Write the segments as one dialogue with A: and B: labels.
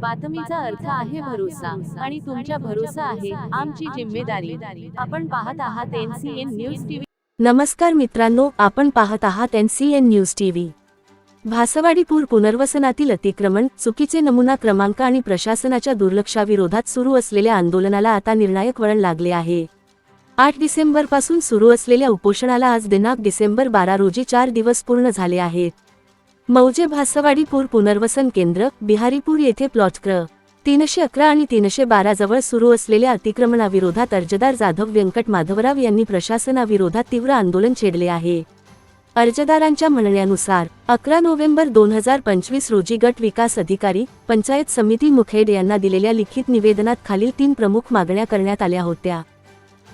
A: बातमीचा अर्थ आहे भरोसा आणि तुमच्या भरोसा आहे आमची जिम्मेदारी. आपण पाहत आहात एनसीएन न्यूज टीव्ही
B: नमस्कार मित्रांनो आपण पाहत आहात N C N news TV Bhaswadi पूर पुनर्वसनातील अतिक्रमण चुकीचे नमुना क्रमांक आणि प्रशासनाच्या दुर्लक्षाविरोधात सुरू असलेल्या आंदोलनाला आता निर्णायक वळण लागले आहे. आठ डिसेंबरपासून सुरू असलेल्या उपोषणाला आज दिनांक डिसेंबर बारा रोजी चार दिवस पूर्ण झाले आहेत. मौजे भासवाडीपूर पुनर्वसन केंद्र बिहारीपूर येथे प्लॉट क्र. तीनशे अकरा आणि तीनशे बारा जवळ सुरू असलेल्या अतिक्रमणाविरोधात अर्जदार जाधव व्यंकट माधवराव यांनी प्रशासनाविरोधात तीव्र आंदोलन छेडले आहे. अर्जदारांच्या म्हणण्यानुसार अकरा नोव्हेंबर दोन हजार पंचवीस रोजी गट विकास अधिकारी पंचायत समिती मुखेड यांना दिलेल्या लिखित निवेदनात खालील तीन प्रमुख मागण्या करण्यात आल्या होत्या.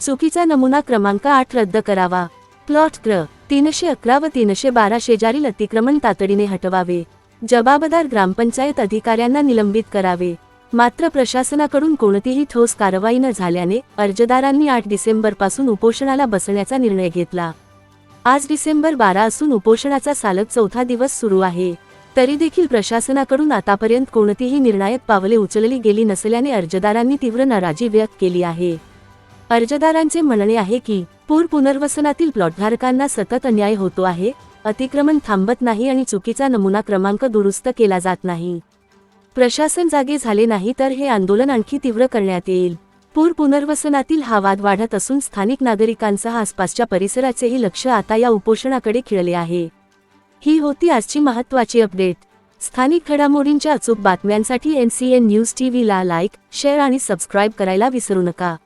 B: चुकीचा नमुना क्रमांक आठ रद्द करावा. प्लॉट क्र. तीनशे अकरा व तीनशे बारा शेजारील अतिक्रमण तातडीने हटवावे. जबाबदार ग्रामपंचायत अधिकाऱ्यांना निलंबित करावे. मात्र प्रशासनाकडून कोणतीही ठोस कारवाई न झाल्याने अर्जदारांनी आठ डिसेंबरपासून उपोषणाला बसण्याचा निर्णय घेतला. आज डिसेंबर बारा असून उपोषणाचा सालग चौथा दिवस सुरू आहे. तरी देखील प्रशासनाकडून आतापर्यंत कोणतीही निर्णायक पावले उचलली गेली नसल्याने अर्जदारांनी तीव्र नाराजी व्यक्त केली आहे. अर्जदारांचे म्हणणे आहे की पूर पुनर्वसनातील प्लॉटधारकांना सतत अन्याय होतो आहे अतिक्रमण थांबत नाही आणि चुकीचा नमुना क्रमांक दुरुस्त केला जात नाही. प्रशासन जागे झाले नाही तर हे आंदोलन आणखी तीव्र करण्यात येईल. पूर पुनर्वसनातील हा वाद वाढत असून स्थानिक नागरिकांसह आसपासच्या परिसराचेही लक्ष आता या उपोषणाकडे खिळले आहे. ही होती आजची महत्त्वाची अपडेट. स्थानिक घडामोडींच्या अचूक बातम्यांसाठी एन सी एन न्यूज टीव्हीला लाईक शेअर आणि सबस्क्राईब करायला विसरू नका.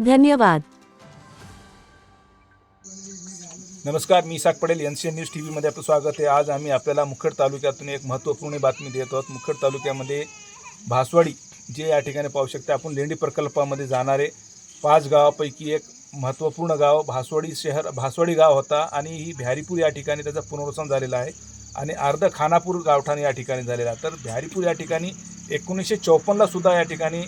B: धन्यवाद.
C: नमस्कार मी साग पडेल एन सी एन न्यूज टी व्हीमध्ये आपलं स्वागत आहे. आज आम्ही आपल्याला मुखेड तालुक्यातून एक महत्त्वपूर्ण बातमी देत आहोत. मुखेड तालुक्यामध्ये भासवाडी जे या ठिकाणी पाहू शकता आपण लेंडी प्रकल्पामध्ये जाणारे पाच गावापैकी एक महत्त्वपूर्ण गाव भासवाडी शहर भासवाडी गाव होता आणि ही भ्यारीपूर या ठिकाणी त्याचं पुनर्वसन झालेलं आहे आणि अर्ध खानापूर गावठाण या ठिकाणी झालेला आहे. तर भ्यारीपूर या ठिकाणी एकोणीसशे चौपन्नला सुद्धा या ठिकाणी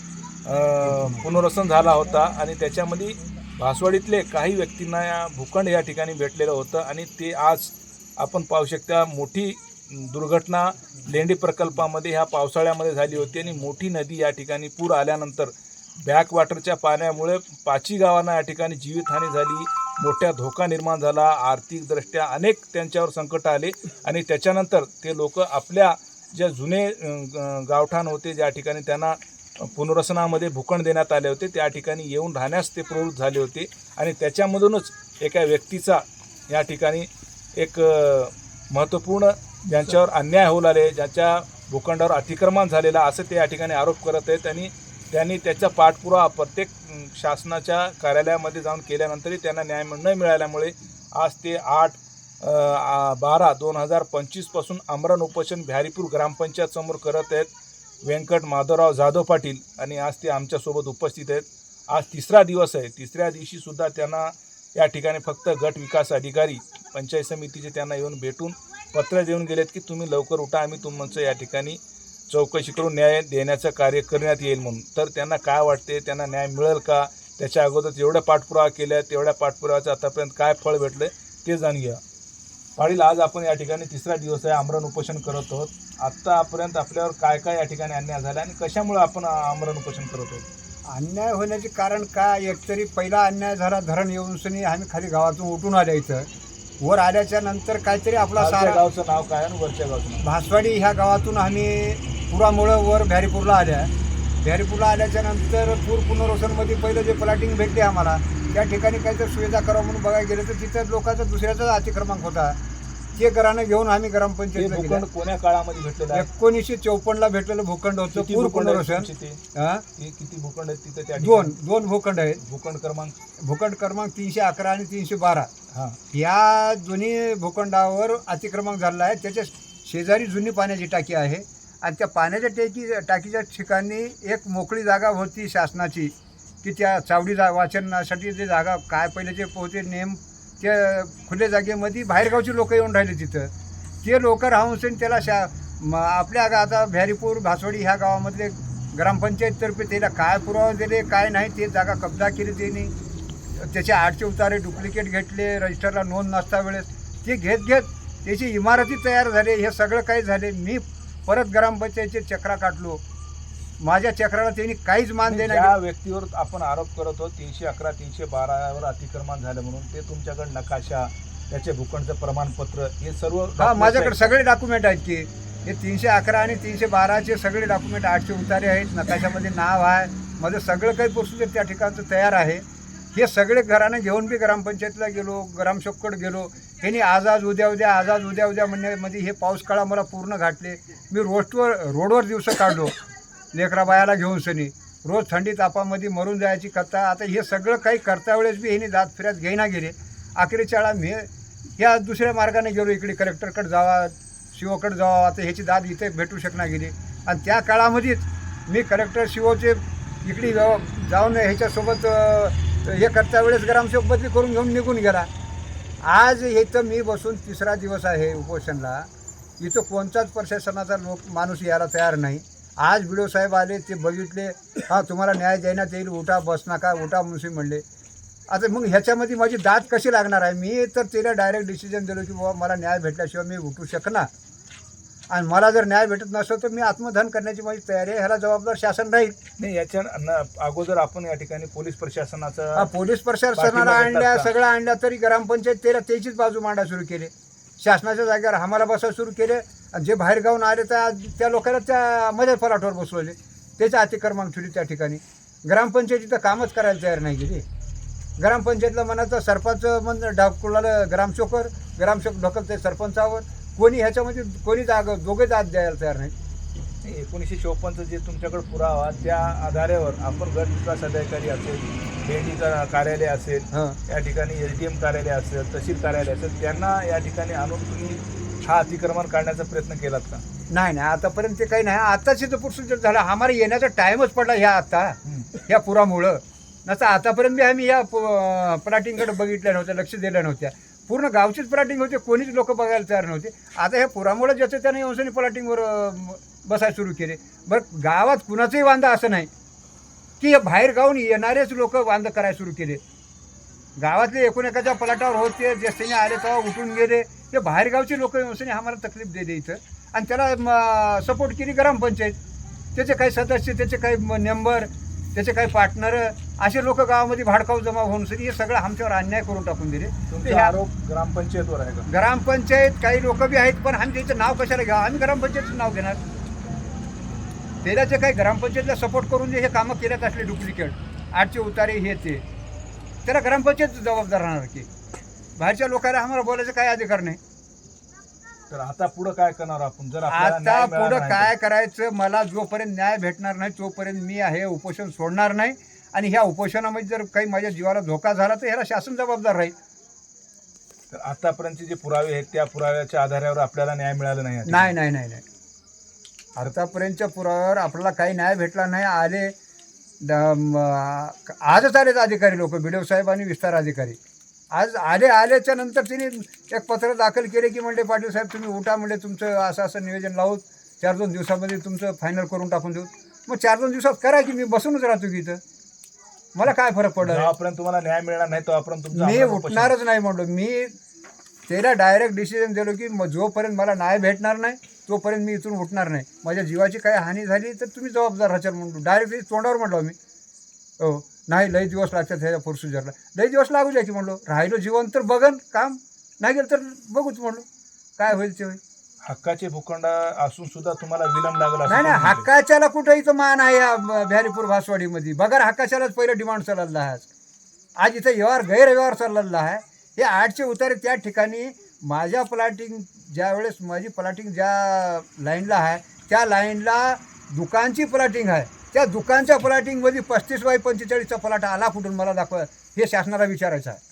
C: पुनर्वसन झाला होता आणि त्याच्यामध्ये भासवाडीतले काही व्यक्तींना या भूखंड या ठिकाणी भेटलेलं होतं आणि ते आज आपण पाहू शकता मोठी दुर्घटना लेंडी प्रकल्पामध्ये ह्या पावसाळ्यामध्ये झाली होती आणि मोठी नदी या ठिकाणी पूर आल्यानंतर बॅकवॉटरच्या पाण्यामुळे पाची गावांना या ठिकाणी जीवितहानी झाली मोठ्या धोका निर्माण झाला आर्थिकदृष्ट्या अनेक त्यांच्यावर संकट आले आणि त्याच्यानंतर ते लोक आपल्या ज्या जुने ग- गावठाण होते ज्या ठिकाणी त्यांना पुनर्वसनामध्ये भूखंड देण्यात आले होते. त्या ठिकाणी येऊन राहण्यास ते प्रवृत्त झाले होते. आणि त्याच्यामधूनच एका व्यक्तीचा या ठिकाणी एक महत्त्वपूर्ण ज्यांच्यावर अन्याय होऊ लागले ज्यांच्या भूखंडावर अतिक्रमण झालेला असं ते या ठिकाणी आरोप करत आहेत. आणि त्यांनी त्याचा पाठपुरावा प्रत्येक शासनाच्या कार्यालयामध्ये जाऊन केल्यानंतरही त्यांना न्याय न मिळाल्यामुळे आज ते आठ बारा दोन हजार पंचवीसपासून आमरण उपोषण बिहारीपूर ग्रामपंचायतसमोर करत आहेत. व्यंकट माधवराव जाधव पाटील आणि आज ते आमच्यासोबत उपस्थित आहेत. आज तिसरा दिवस आहे. तिसऱ्या दिवशीसुद्धा त्यांना या ठिकाणी फक्त गट विकास अधिकारी पंचायत समितीचे त्यांना येऊन भेटून पत्र देऊन गेलेत की तुम्ही लवकर उठा आम्ही तुमचं या ठिकाणी चौकशी करून न्याय देण्याचं कार्य करण्यात येईल म्हणून. तर त्यांना काय वाटते त्यांना न्याय मिळेल का? त्याच्या अगोदर जेवढ्या पाठपुरावा केल्या तेवढ्या पाठपुराव्याचं आतापर्यंत काय फळ भेटलं ते जाणून घ्या. पाटील आज आपण या ठिकाणी तिसरा दिवस आहे आमरण उपोषण करत आहोत. आत्तापर्यंत आपल्यावर काय काय या ठिकाणी अन्याय झाला आणि कशामुळे आपण आमरण उपोषण करत आहोत?
D: अन्याय होण्याचे कारण काय? एकतरी पहिला अन्याय झाला धरण येऊन सनी आम्ही खाली गावातून उठून आल्या इथं. वर आल्याच्यानंतर काहीतरी आपला सारा
C: गावचं नाव काय आणि वरच्या गावचं
D: भासवाडी ह्या गावातून आम्ही पुरामुळं वर भॅरीपूरला आल्या. भॅरीपूरला आल्याच्यानंतर पूर पुनर्वसनमध्ये पहिलं जे प्लॉटिंग भेटते आम्हाला त्या ठिकाणी काहीतरी सुविधा करावं म्हणून बघायला गेलं तर तिथं लोकांचा दुसऱ्याचाच अतिक्रमांक होता. ते घरानं घेऊन आम्ही ग्रामपंचायतीला
C: भूखंड कोण्या काळामध्ये भेटलेलं
D: एकोणीसशे चौपन्नला भेटलेलं भूखंड होतं पूर पुनर्वसन.
C: किती भूखंड आहेत तिथे त्या
D: दोन? दोन भूखंड आहेत.
C: भूखंड क्रमांक?
D: भूखंड क्रमांक तीनशे अकरा आणि तीनशे बारा.
C: हा.
D: या दोन्ही भूखंडावर अतिक्रमण झालेलं आहे. त्याच्या शेजारी जुनी पाण्याची टाकी आहे. आणि त्या पाण्याच्या टाकी टाकीच्या ठिकाणी एक मोकळी जागा होती शासनाची. की त्या चावडी जा वाचनासाठी जे जागा काय पहिले जे पोहोचे नेम त्या खुल्या जागेमध्ये बाहेरगावची लोक येऊन राहिले तिथं. ते लोक राहून सण त्याला शा म आपल्या आता भ्यारीपूर भासवडी ह्या गावामधले ग्रामपंचायततर्फे त्याला काय पुरावा दिले काय नाही ते जागा कब्जा केली त्यांनी. त्याचे आठचे उतारे डुप्लिकेट घेतले रजिस्टरला नोंद नसता वेळेस. ते घेत घेत त्याची इमारती तयार झाले हे सगळं काही झाले. मी परत ग्रामपंचायतीचे चक्रा काढलो. माझ्या चक्राला त्यांनी काहीच मान
C: आणि
D: देणार
C: ज्या व्यक्तीवर आपण आरोप करत आहोत तीनशे अकरा तीनशे बारावर अतिक्रमण झालं म्हणून ते तुमच्याकडे नकाशा त्याचे भूखंडचं प्रमाणपत्र हे सर्व
D: हा माझ्याकडे. सगळे डॉक्युमेंट आहेत की हे तीनशे अकरा आणि तीनशे बाराचे सगळे डॉक्युमेंट आठशे उतारे आहेत नकाशामध्ये नाव आहे माझं सगळं काही प्रोसिजर त्या ठिकाणचं तयार आहे. हे सगळे घराने घेऊन बी ग्रामपंचायतीला गेलो ग्रामसेवककडे गेलो. ह्यांनी आज आज उद्या उद्या आज आज उद्या उद्या म्हणण्यामध्ये हे पाऊस काळा मला पूर्ण घातले. मी रोडवर रोडवर दिवस काढलो. लेकरा बायाला घेऊन सनी. रोज थंडी तापामध्ये मरून जायची कथा. आता हे सगळं काही करता वेळेस बी ह्यानी जात फिरत घेईना गेले. अखेरीच्या वेळा मी या दुसऱ्या मार्गाने गेलो. इकडे कलेक्टरकडे जावा शिवकडे जावा. आता ह्याची दाद इथे भेटू शकणार गेली. आणि त्या काळामध्येच मी कलेक्टर शिवचे इकडे जाऊन ह्याच्यासोबत हे करता वेळेस ग्रामसेवक बदली करून घेऊन निघून गेला. आज इथं मी बसून तिसरा दिवस आहे उपोषणला. इथं कोणताच प्रशासनाचा लोक माणूस यायला तयार नाही. आज बिडो साहेब आले ते बघितले. हा तुम्हाला न्याय देण्यात येईल उठा बस नका उठा म्हणून म्हणले. आता मग ह्याच्यामध्ये माझी दाद कशी लागणार आहे? मी तर तिला डायरेक्ट डिसिजन दिलं की बाबा मला न्याय भेटल्याशिवाय मी उठू शकणार. आणि मला जर न्याय भेटत नसेल तर मी आत्मधन करण्याची माझी तयारी आहे. ह्याला जबाबदार शासन राहील.
C: नाही याच्या न- अगोदर आपण या ठिकाणी पोलीस
D: हा,
C: प्रशासनाचा
D: पोलीस प्रशासनाला आणल्या
C: देतात का?
D: सगळं आणल्या तरी ग्रामपंचायत त्याला त्याचीच बाजू मांडा सुरू केले. शासनाच्या जागेवर आम्हाला बसा सुरू केले. जे बाहेर गावून आले त्या त्या लोकांना त्या मदत फलाटावर बसवले. त्याचं अतिक्रमण ठेवली त्या ठिकाणी. ग्रामपंचायतीचं कामच करायला तयार नाही गेली. ग्रामपंचायतला म्हणायचं सरपंच म्हण ढकलाला ग्रामसेवकर ग्रामसेवक ढकलते सरपंचावर कोणी ह्याच्यामध्ये कोणी जाग दोघे जात द्यायला तयार नाही
C: एकोणीसशे चोपन्नचं जे तुमच्याकडे पुरावा त्या आधारावर आपण गट विकास अधिकारी असेल भेंडीचं कार्यालय असेल
D: हां.
C: या ठिकाणी एस डी एम कार्यालय असेल तहसील कार्यालय असेल त्यांना या ठिकाणी आणून तुम्ही हा अतिक्रमण काढण्याचा प्रयत्न केलात का?
D: नाही नाही आतापर्यंत ते काही नाही. आताच इथं प्रोसिजर झालं आम्हाला येण्याचा टाईमच पडला ह्या आता ह्या पुरामुळं. नसतं आतापर्यंत बी आम्ही या प्लाटिंगकडे बघितल्या नव्हत्या लक्ष दिल्या नव्हत्या. पूर्ण गावचीच प्लाटिंग होते कोणीच लोक बघायला तयार नव्हते. आता ह्या पुरामुळं ज्याचं त्याने येऊन प्लाटिंगवर बसायला सुरू केले. बरं गावात कुणाचंही वांदा असं नाही की हे बाहेर गावून येणारेच लोक वांद करायला सुरू केले. गावातले एकूण एकाच्या पलाटावर होते जस्तीने आले तेव्हा उठून गेले. ते बाहेरगावचे लोक येऊन आम्हाला तकलीफ दिली इथं. आणि त्याला सपोर्ट केली ग्रामपंचायत. त्याचे काही सदस्य त्याचे काही मेंबर त्याचे काही पार्टनर असे लोक गावामध्ये भाडकाऊ जमा होऊन सरी हे सगळं आमच्यावर अन्याय करून टाकून दिले.
C: आरोप ग्रामपंचायतवर आहे का?
D: ग्रामपंचायत काही लोक बी आहेत पण आम्ही त्याचं नाव कशाला घ्या आम्ही ग्रामपंचायतचं नाव घेणार. त्याचे काही ग्रामपंचायतला सपोर्ट करून जे हे कामं केल्यात असले डुप्लिकेट आठचे उतारे हे ते. त्याला ग्रामपंचायत जबाबदार राहणार की? बाहेरच्या लोकांना आम्हाला बोलायचं काय अधिकार नाही.
C: तर आता पुढं काय करणार आपण? जर आपल्याला
D: आता
C: न्याय मिळाला
D: पुढं
C: नाही
D: काय करायचं? मला जोपर्यंत न्याय भेटणार नाही तोपर्यंत मी आहे उपोषण सोडणार नाही. आणि ह्या उपोषणामध्ये जर काही माझ्या जीवाला धोका झाला तर ह्याला शासन जबाबदार राहील.
C: तर आतापर्यंतचे जे पुरावे आहेत त्या पुराव्याच्या आधारावर आपल्याला न्याय मिळाला नाही
D: नाही नाही नाही नाही. आतापर्यंतच्या पुराव्यावर आपल्याला काही न्याय भेटला नाही. आले द- म- आजच आलेत अधिकारी लोक बिडव साहेब आणि विस्तार अधिकारी. आज आले आल्याच्यानंतर तिने एक पत्र दाखल केले की म्हणले पाटील साहेब तुम्ही उठा म्हणजे तुमचं असं असं नियोजन लावू चार दोन दिवसामध्ये तुमचं फायनल करून टाकून देऊ. मग चार दोन दिवसात करा की मी बसूनच राहतो की इथं. मला काय फरक पडत?
C: जेव्हापर्यंत तुम्हाला न्याय मिळणार नाही तेव्हापर्यंत तुमचं
D: मी उठणारच नाही म्हणलो मी त्याला डायरेक्ट डिसिजन दिलो की मग जोपर्यंत मला न्याय भेटणार नाही तोपर्यंत मी इथून उठणार नाही. माझ्या जीवाची काही हानी झाली तर तुम्ही जबाबदार राहचाल म्हणलो डायरेक्ट तोंडावर म्हटलो मी हो. नाही लई दिवस लागतात ह्याच्या प्रोसिजरला लई दिवस लागू की म्हणलो. राहिलो जीवन तर बघन काम नाही गेलं तर बघूच म्हणलो. काय होईल ते होईल.
C: हक्काचे भूखंड असून सुद्धा तुम्हाला विलंब लागला
D: नाही नाही. हक्काच्याला कुठं इथं मान आहे या भ्यारीपूर भासवाडीमध्ये. बघा हक्काच्यालाच पहिलं डिमांड चाललेला आहे आज. आज इथं व्यवहार गैरव्यवहार चाललेला आहे. हे आठचे उतारे त्या ठिकाणी माझ्या प्लॉटिंग ज्या वेळेस माझी प्लॉटिंग ज्या लाईनला आहे त्या लाईनला दुकानची प्लॉटिंग आहे. त्या दुकानच्या प्लॉटिंगमध्ये पस्तीस बाय पंचेचाळीसचा प्लॉट आला कुठून मला दाखवा. हे शासनाला विचारायचं आहे.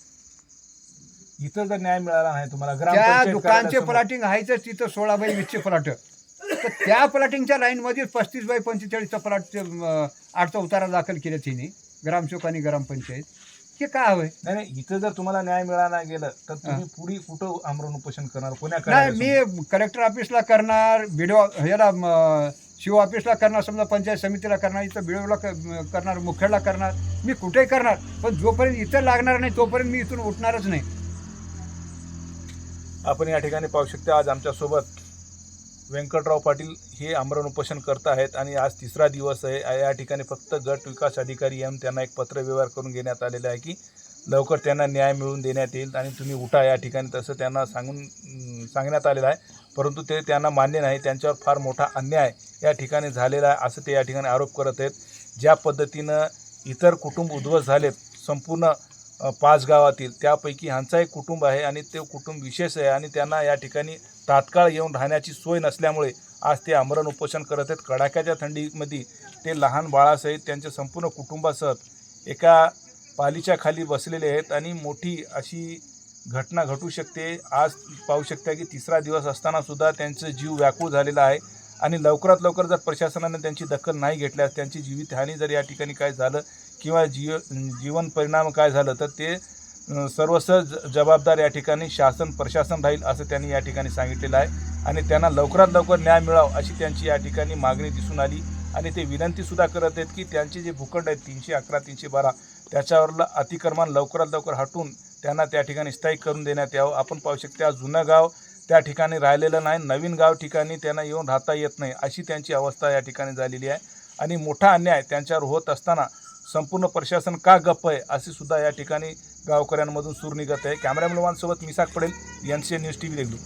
C: इथं जर न्याय मिळाला नाही तुम्हाला
D: त्या
C: ग्रामपंचायत
D: दुकानचे
C: कार्यालयासमोर-
D: प्लॉटिंग आहेच तिथं सोळा बाय वीसचे प्लॉट. तर त्या प्लॉटिंगच्या लाईनमध्ये पस्तीस बाय पंचेचाळीसचा प्लॉट आठचा उतारा दाखल केला तिने ग्रामसेवक आणि ग्रामपंचायत हे काय हवंय?
C: नाही नाही इथं जर तुम्हाला न्याय मिळाला नाही गेलं तर तुम्ही पुढे कुठं आमरण उपोषण करणार? कोण्या
D: नाही
C: कार्यालयासमोर?
D: मी कलेक्टर ऑफिसला करणार बिडो ह्याला म, शिव ऑफिसला करणार समजा पंचायत समितीला करणार इथं बिळवला क- करणार मुखेडला करणार मी कुठेही करणार पण जोपर्यंत इथं लागणार नाही तोपर्यंत मी इथून उठणारच नाही.
C: आपण या ठिकाणी पाहू शकता आज आमच्यासोबत व्यंकटराव पाटील हे आमरण उपोषण करत आहेत आणि आज तिसरा दिवस आहे. या ठिकाणी फक्त गट विकास अधिकारी एम त्यांना एक पत्र व्यवहार करून घेण्यात आलेला आहे की लवकर त्यांना न्याय मिळवून देण्यात येईल आणि तुम्ही उठा या ठिकाणी तसं त्यांना सांगून सांगण्यात आलेलं आहे. परंतु ते त्यांना मान्य नाही त्यांच्यावर फार मोठा अन्याय या ठिकाणी झालेला आहे असं ते या ठिकाणी आरोप करत आहेत. ज्या पद्धतीनं इतर कुटुंब उद्ध्वस्त झालेत संपूर्ण पाच गावातील त्यापैकी ह्यांचा एक कुटुंब आहे आणि ते कुटुंब विशेष आहे आणि त्यांना या ठिकाणी तात्काळ येऊन राहण्याची सोय नसल्यामुळे आज ते आमरण उपोषण करत आहेत. कडाक्याच्या थंडीमध्ये ते लहान बाळासहित त्यांच्या संपूर्ण कुटुंबासह एका पालीच्या खाली बसलेले आहेत आणि मोठी अशी घटना घटू शकते. आज पाहू शकता की तिसरा दिवस असतानासुद्धा त्यांचं जीव व्याकुळ झालेला आहे. आणि लवकरात लवकर जर प्रशासनाने त्यांची दखल नाही घेतल्यास त्यांची जीवितहानी जर या ठिकाणी काय झालं किंवा जीव जीवन परिणाम काय झालं तर ते अ, सर्वस्व ज- जबाबदार या ठिकाणी शासन प्रशासन राहील असं त्यांनी या ठिकाणी सांगितलेलं आहे. आणि त्यांना लवकरात लवकर न्याय मिळावा अशी त्यांची या ठिकाणी मागणी दिसून आली. आणि ते विनंतीसुद्धा करत आहेत की त्यांचे जे भूखंड आहेत तीनशे अकरा तीनशे बारा त्याच्यावरलं अतिक्रमण लवकरात लवकर हटून त्यांना त्या ठिकाणी स्थायिक करून देण्यात यावं. आपण पाहू शकता जुनं गाव त्या ठिकाणी राहिलेलं नाही. नवीन गाव ठिकाणी त्यांना येऊन राहता येत नाही अशी त्यांची अवस्था या ठिकाणी झालेली आहे. आणि मोठा अन्याय त्यांच्यावर होत असताना संपूर्ण प्रशासन का गप्प आहे असे सुद्धा या ठिकाणी गावकऱ्यांमधून सूर निघत आहे. कॅमेरामॅनसोबत मिसाक पडेल N C news TV Deglur